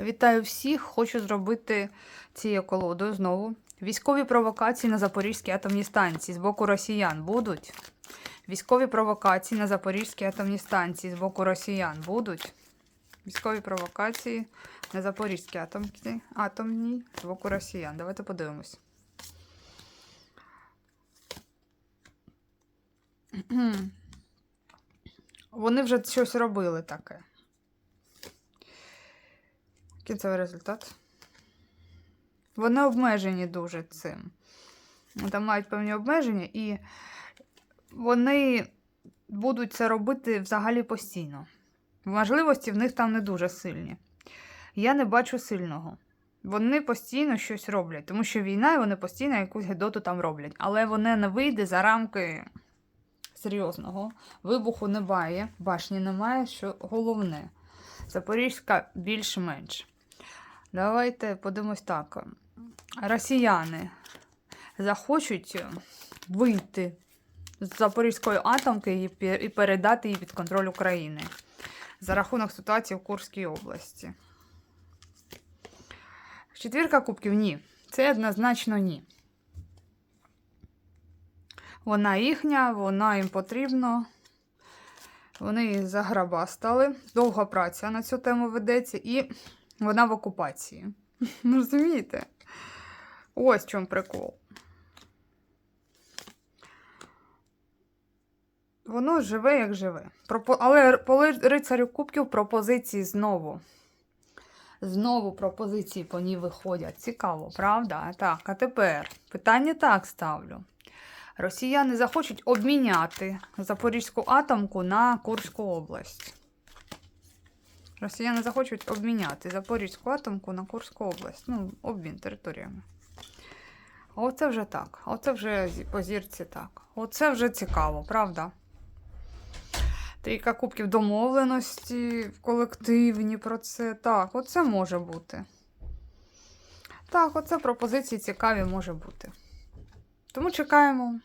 Вітаю всіх! Хочу зробити цією колодою знову. Військові провокації на Запорізькій атомній станції з боку росіян будуть. Військові провокації на Запорізькій атомній станції з боку росіян будуть. Військові провокації на Запорізькій атомній, атомній з боку росіян. Давайте подивимось. Вони вже щось робили таке. Кінцевий результат. Вони обмежені дуже цим. Там мають певні обмеження, і вони будуть це робити взагалі постійно. Можливості в них там не дуже сильні. Я не бачу сильного. Вони постійно щось роблять, тому що війна, і вони постійно якусь гедоту там роблять. Але вони не вийде за рамки серйозного. Вибуху немає, башні немає, що головне. Запорізька більш-менш. Давайте подивимось так. Росіяни захочуть вийти з Запорізької атомки і передати її під контроль України за рахунок ситуації в Курській області. Четвірка кубків ні. Це однозначно ні. Вона їхня, вона їм потрібна. Вони її заграбастали. Довга праця на цю тему ведеться, і вона в окупації. Ну, розумієте? Ось в чому прикол. Воно живе, як живе. Але по рицарю кубків пропозиції знову. Знову пропозиції по ній виходять. Цікаво, правда? Так, а тепер питання так ставлю. Росіяни захочуть обміняти Запорізьку атомку на Курську область. Росіяни захочуть обміняти Запорізьку атомку на Курську область. Ну, обмін територіями. А Оце вже так. Оце вже по зірці так. Оце вже цікаво, правда? Трійка кубків домовленості колективні про це. Так, оце може бути. Так, оце пропозиції цікаві може бути. Тому чекаємо.